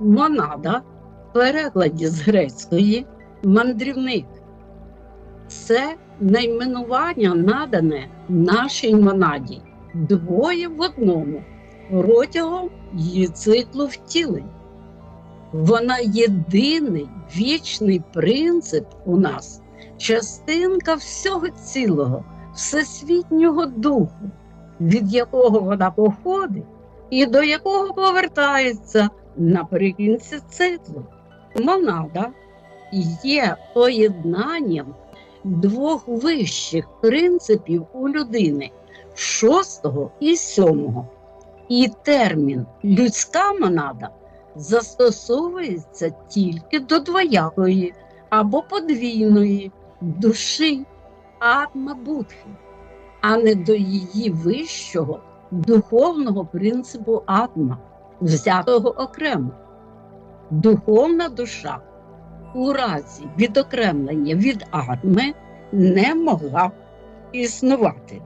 Монада в перекладі з грецької мандрівник. Це найменування надане нашій монаді двоє в одному протягом її циклу втілень. Вона єдиний вічний принцип у нас, частинка всього цілого, всесвітнього духу, від якого вона походить і до якого повертається наприкінці циклу. Монада є поєднанням двох вищих принципів у людини шостого і сьомого. І термін людська монада застосовується тільки до двоякої або подвійної душі атма будхи, а не до її вищого духовного принципу атма, взятого окремо. Духовна душа у разі відокремлення від атми не могла існувати.